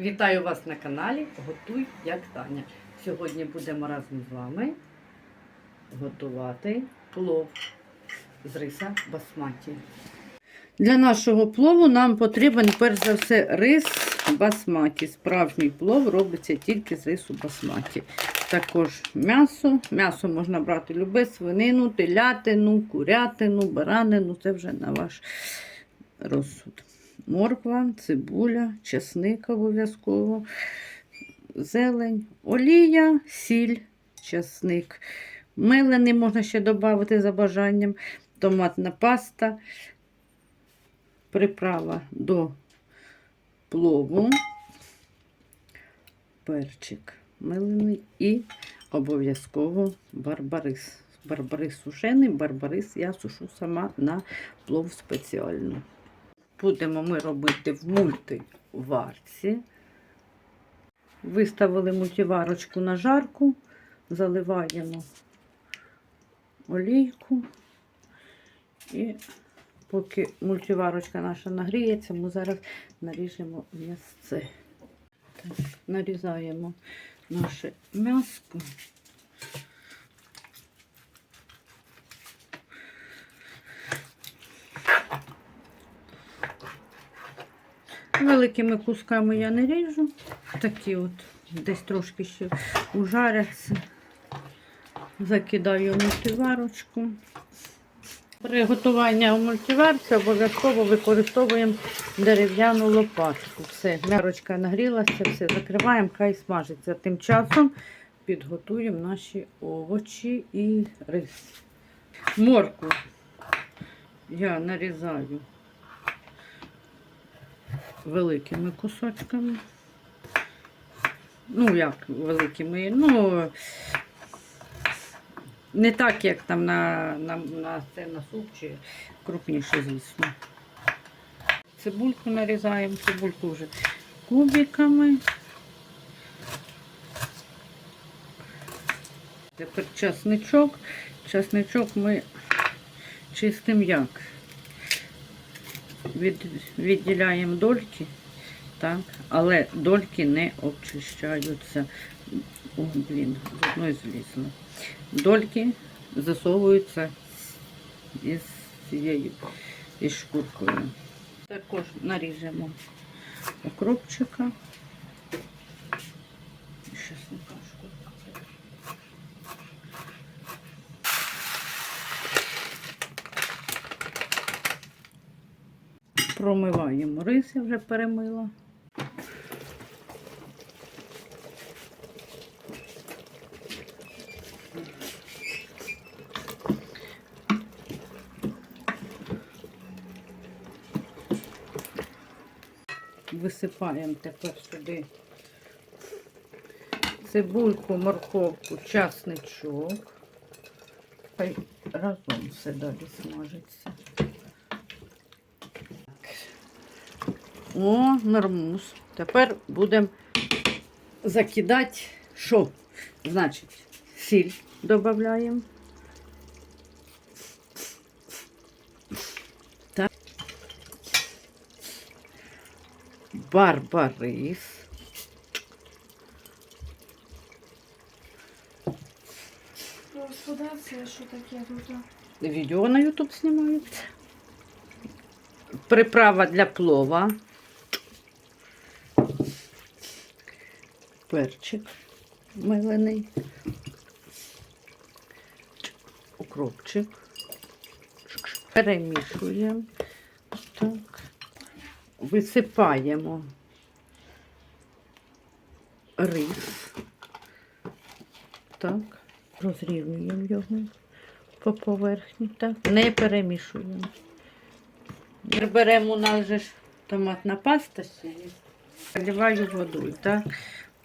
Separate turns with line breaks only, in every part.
Вітаю вас на каналі Готуй як Таня. Сьогодні будемо разом з вами готувати плов з риса басматі. Для нашого плову нам потрібен перш за все рис басматі. Справжній плов робиться тільки з рису басматі. Також м'ясо. М'ясо можна брати любе, свинину, телятину, курятину, баранину. Це вже на ваш розсуд. Морква, цибуля, чесник обов'язково, зелень, олія, сіль, чесник. Мелений можна ще додати за бажанням, томатна паста, приправа до плову, перчик мелений і обов'язково барбарис. Барбарис сушений, барбарис я сушу сама на плов спеціально. Будемо ми робити в мультиварці. Виставили мультиварочку на жарку, заливаємо олійку. І поки мультиварочка наша нагріється, ми зараз наріжемо м'ясце. Нарізаємо наше м'яско. Великими кусками я не ріжу. Такі от десь трошки ще ужаряться. Закидаю в мультиварочку. При готуванні в мультиварці обов'язково використовуємо дерев'яну лопатку. Все, м'ярочка нагрілася, все, закриваємо, хай смажиться. Тим часом підготуємо наші овочі і рис. Морку я нарізаю великими кусочками. Ну, як великими, ну не так, як там на, на, на, це, на суп чи крупніше, звісно. Цибульку нарізаємо, цибульку вже кубиками. Тепер часничок. Часничок ми чистим як від, відділяємо дольки, так, але дольки не обчищаються. О, блін, з одної злізло. Дольки засовуються із цією із шкуркою. Також наріжемо окропчика. Щас не шкурка. Промиваємо рис, я вже перемила. Висипаємо тепер сюди цибульку, морковку, часничок. Хай разом все далі смажиться. О, нормус. Тепер будемо закидати що? Значить, сіль додаємо. Барбарис.
Господарство, що таке тут?
Відео на YouTube знімаю. Приправа для плова. Перчик милений. Укропчик. Перемішуємо. Так. Висипаємо рис. Так. Розрівнюємо його по поверхні. Так. Не перемішуємо. Беремо у нас же ж томатна паста є. Заливаю водою, так.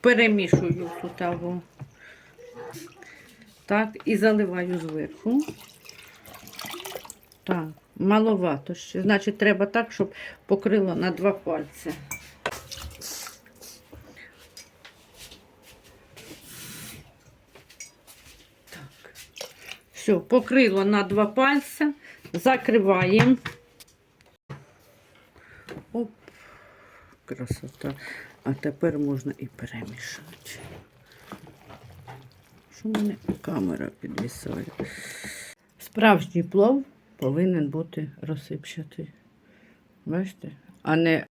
Перемішую тут або. Так, і заливаю зверху. Так, маловато ще. Значить, треба так, щоб покрило на два пальці. Так. Все, покрило на два пальця. Закриваємо. Оп, красота. А тепер можна і перемішати. Що в мене камера підвісає? Справжній плов повинен бути розсипчатий. Бачите? А не